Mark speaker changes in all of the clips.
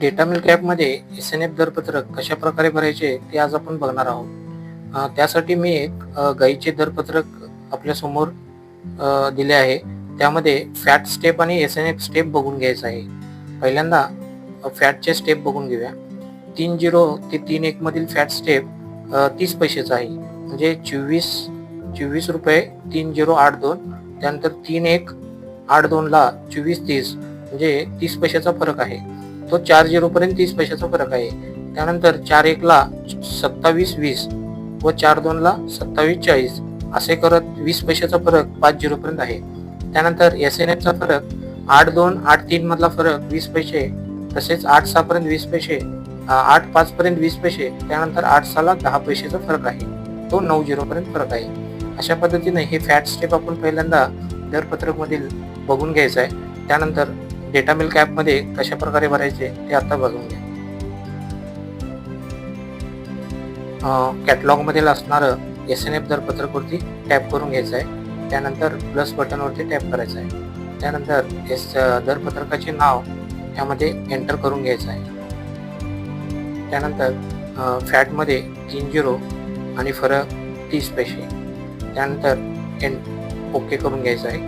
Speaker 1: Data milk ॲपमध्ये S N F दरपत्रक कशा प्रकारे भरायचे ते आज आपण बघणार आहोत. त्यासाठी मी एक गाईचे दरपत्रक आपल्यासमोर दिले आहे. त्यामध्ये फॅट स्टेप आणि एस एन एफ स्टेप बघून घ्यायचं आहे. पहिल्यांदा फॅटचे स्टेप बघून घेऊया. तीन झिरो ते तीन एकमधील फॅट स्टेप तीस पैशाचा आहे. म्हणजे चोवीस चोवीस रुपये तीन झिरो आठ दोन त्यानंतर तीन एक आठ दोनला चोवीस तीस म्हणजे तीस पैशाचा फरक आहे. तो चार झिरो पर्यंत तीस पैशाचा फरक आहे. त्यानंतर चार एकला सत्तावीस वीस व चार दोनला सत्तावीस चाळीस असे करत वीस पैशाचा फरक पाच झिरो पर्यंत आहे. त्यानंतर एस एन एफचा फरक आठ दोन आठ तीन मधला फरक वीस पैसे तसेच आठ सहा पर्यंत वीस पैसे आठ पाच पर्यंत वीस पैसे त्यानंतर आठ सहाला दहा पैशाचा फरक आहे. तो नऊ झिरो पर्यंत फरक आहे. अशा पद्धतीने हे फॅट स्टेप आपण पहिल्यांदा दरपत्रकमधील बघून घ्यायचं आहे. त्यानंतर डेटा मिल्क ॲपमध्ये कशा प्रकारे भरायचे ते आता बघून घ्या. कॅटलॉगमधील असणारं एस एन एफ दरपत्रकवरती टॅप करून घ्यायचं आहे. त्यानंतर प्लस बटनवरती टॅप करायचं आहे. त्यानंतर एस दरपत्रकाचे नाव ह्यामध्ये एंटर करून घ्यायचं आहे. त्यानंतर फॅटमध्ये तीन झिरो आणि फरक तीस पैसे. त्यानंतर एन ओके करून घ्यायचं आहे.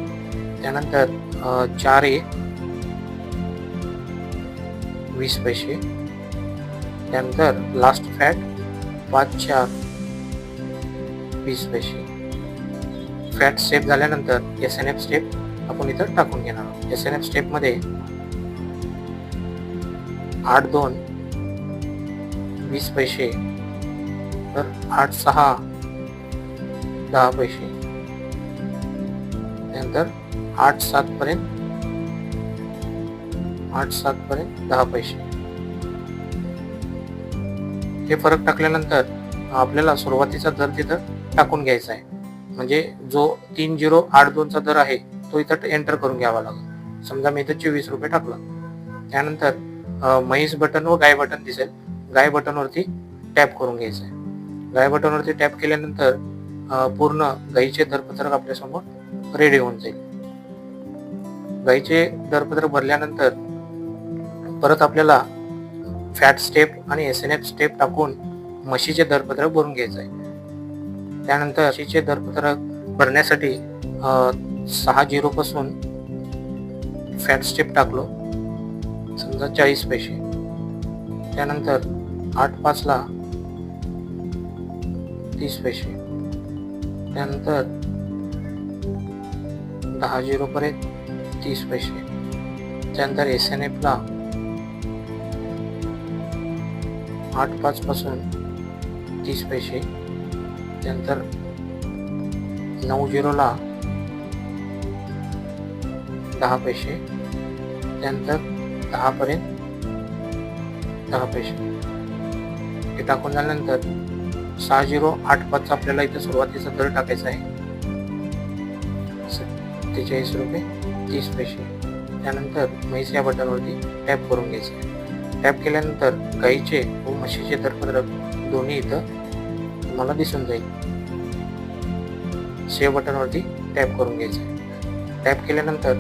Speaker 1: त्यानंतर चार ए वीस पैसे. त्यानंतर लास्ट फॅट पाच चार वीस पैसे. फॅट स्टेप झाल्यानंतर एस एन एफ स्टेप आपण इथं टाकून घेणार आहोत. एस एन एफ स्टेपमध्ये आठ दोन वीस पैसे. तर आठ सहा दहा पैसे. त्यानंतर आठ सातपर्यंत आठ सात पर्यंत दहा पैसे. हे फरक टाकल्यानंतर आपल्याला सुरुवातीचा दर तिथं टाकून घ्यायचा आहे. म्हणजे जो तीन झिरो आठ दोनचा दर आहे तो इथं एंटर करून घ्यावा लागेल. समजा मी इथं चोवीस रुपये टाकलं. त्यानंतर म्हैस बटन व गाय बटन दिसेल. गाय बटनवरती टॅप करून घ्यायचं आहे. गाय बटनवरती टॅप केल्यानंतर पूर्ण गाईचे दरपत्रक आपल्यासमोर रेडी होऊन जाईल. गाईचे दरपत्रक भरल्यानंतर परत आपल्याला फॅट स्टेप आणि एस एन एफ स्टेप टाकून म्हशीचे दरपत्रक भरून घ्यायचं आहे त्यानंतर म्हशीचे दरपत्रक भरण्यासाठी सहा झिरोपासून फॅट स्टेप टाकलो. समजा चाळीस पैसे. त्यानंतर आठ पाचला तीस पैसे. त्यानंतर दहा झिरोपर्यंत तीस पैसे. त्यानंतर एस एन एफला आठ पाचपासून तीस पैसे. त्यानंतर नऊ झिरोला दहा पैसे. त्यानंतर दहापर्यंत दहा पैसे. हे टाकून झाल्यानंतर सहा झिरो आठ पाचचा आपल्याला इथं सुरुवातीचा दर टाकायचा आहे. सत्तेचाळीस रुपये तीस पैसे. त्यानंतर म्हैस या बटनवरती टॅप करून घ्यायचं आहे. टॅप केल्यानंतर गाईचे व म्हशीचे दरपत्रक दोन्ही इथं तुम्हाला दिसून जाईल. सेव्ह बटनवरती टॅप करून घ्यायचं आहे. टॅप केल्यानंतर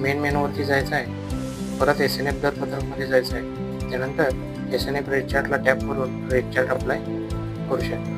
Speaker 1: मेन मेनूवरती जायचं आहे. परत एस एन एफ दरपत्रकमध्ये जायचं आहे. त्यानंतर एस एन एफ रेड चार्टला टॅप करून रेड चार्ट अप्लाय करू शकता.